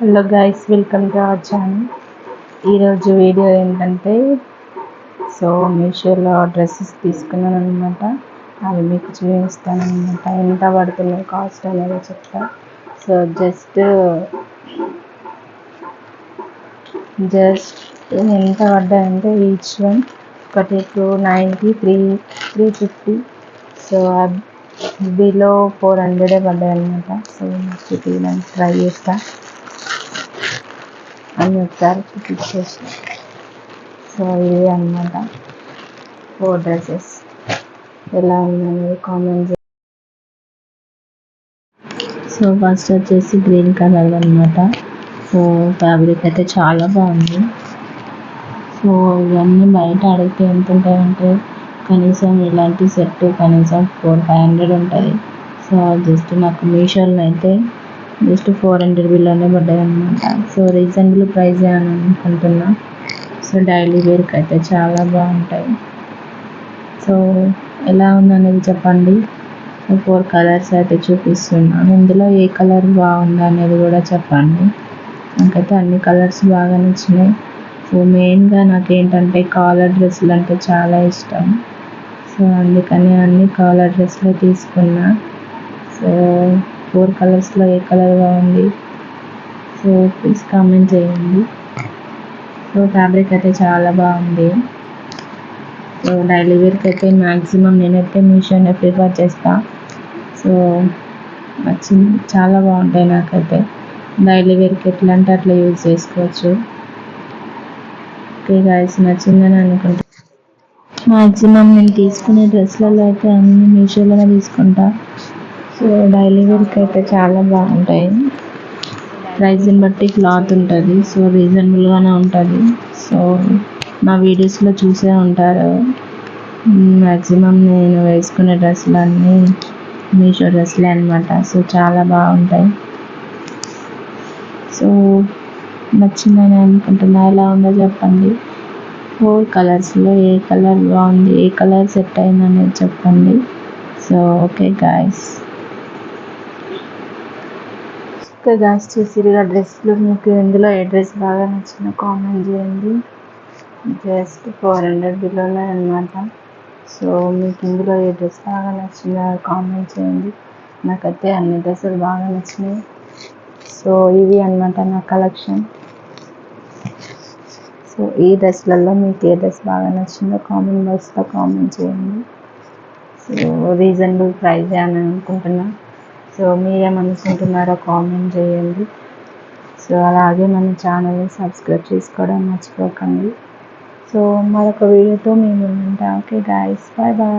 Hello guys welcome to our channel ఈరోజు video ఏంటంటే so మీషోలో డ్రెస్సెస్ తీసుకున్నాను అనమాట అవి మీకు చూపిస్తాను అనమాట ఎంత పడుతున్నాయి కాస్ట్ అనేది చెప్తా. సో జస్ట్ జస్ట్ ఎంత పడ్డాయంటే ఈచ్ వన్ ఒకటి two ninety three three fifty so below four హండ్రెడే పడ్డాయి అనమాట సో చూపించడానికి ట్రై చేస్తాను అన్ని ఒకసారి చూపించేసి సో ఇవి అనమాట ఫోర్ డ్రెస్సెస్ ఎలా ఉందనేది కామెంట్ సో ఫస్ట్ వచ్చేసి గ్రీన్ కలర్ అనమాట సో ఫ్యాబ్రిక్ అయితే చాలా బాగుంది. సో ఇవన్నీ బయట అడిగితే ఎంత ఉంటాయంటే కనీసం ఇలాంటి సెట్ కనీసం ఫోర్ ఫైవ్ హండ్రెడ్ ఉంటుంది సో జస్ట్ నాకు మీషోలో అయితే జస్ట్ ఫోర్ హండ్రెడ్ బిల్లోనే పడ్డాయి అనమాట సో రీజనబుల్ ప్రైస్ అని అనుకుంటున్నా. సో డైలీ వేర్కి అయితే చాలా బాగుంటాయి. సో ఎలా ఉందనేది చెప్పండి. ఫోర్ కలర్స్ అయితే చూపిస్తున్నాను. ఇందులో ఏ కలర్ బాగుంది అనేది కూడా చెప్పండి. నాకైతే అన్ని కలర్స్ బాగా నచ్చినాయి. సో మెయిన్గా నాకు ఏంటంటే కాలర్ డ్రెస్సులు అంటే చాలా ఇష్టం. సో అందుకని అన్ని కాలర్ డ్రెస్సులు తీసుకున్నా. సో ఫోర్ కలర్స్లో ఏ కలర్ బాగుంది? సో ప్లీజ్ కామెంట్ చేయండి. సో ఫ్యాబ్రిక్ అయితే చాలా బాగుంది. సో డైలీ వేర్కి అయితే మ్యాక్సిమం నేనైతే మీషోనే ప్రిఫర్ చేస్తా. సో నచ్చింది చాలా బాగుంటాయి నాకైతే. డైలీ వేర్కి ఎట్లా అంటే అట్లా యూజ్ చేసుకోవచ్చు. ఓకే గాయస్ నచ్చిందని అనుకుంటా. మ్యాక్సిమం నేను తీసుకునే డ్రెస్లలో అయితే అన్ని మీషోలోనే తీసుకుంటా. సో డైలీ వేర్కి అయితే చాలా బాగుంటాయి. ప్రైజ్ని బట్టి క్లాత్ ఉంటుంది. సో రీజనబుల్గానే ఉంటుంది. సో నా వీడియోస్లో చూసే ఉంటారు. మ్యాక్సిమం నేను వేసుకునే డ్రెస్సులు అన్నీ మీషో డ్రెస్సులే అనమాట సో చాలా బాగుంటాయి. సో నచ్చిందని అనుకుంటున్నా. ఎలా ఉందో చెప్పండి. ఫోర్ కలర్స్లో ఏ కలర్ బాగుంది ఏ కలర్ సెట్ అయిందనేది చెప్పండి. So okay guys okay guys చూసిరుగా డ్రెస్లు మీకు ఇందులో ఏ డ్రెస్ బాగా నచ్చిందో కామెంట్ చేయండి. జస్ట్ ఫోర్ హండ్రెడ్ బిలోనే అనమాట సో మీకు ఇందులో ఏ డ్రెస్ బాగా నచ్చిందో కామెంట్ చేయండి. నాకైతే అన్ని డ్రెస్సులు బాగా నచ్చినాయి. సో ఇవి అనమాట నా కలెక్షన్ సో ఈ డ్రెస్లలో మీకు ఏ డ్రెస్ బాగా నచ్చిందో కామెంట్ బాక్స్లో కామెంట్ చేయండి. సో రీజనబుల్ ప్రైజ్ అని అనుకుంటున్నాను సో మీరేమనుకుంటున్నారో కామెంట్ చేయండి. సో అలాగే మన ఛానల్ని సబ్స్క్రైబ్ చేసుకోవడం మర్చిపోకండి. సో మరొక వీడియోతో మేము ఉంటాం. Okay guys bye bye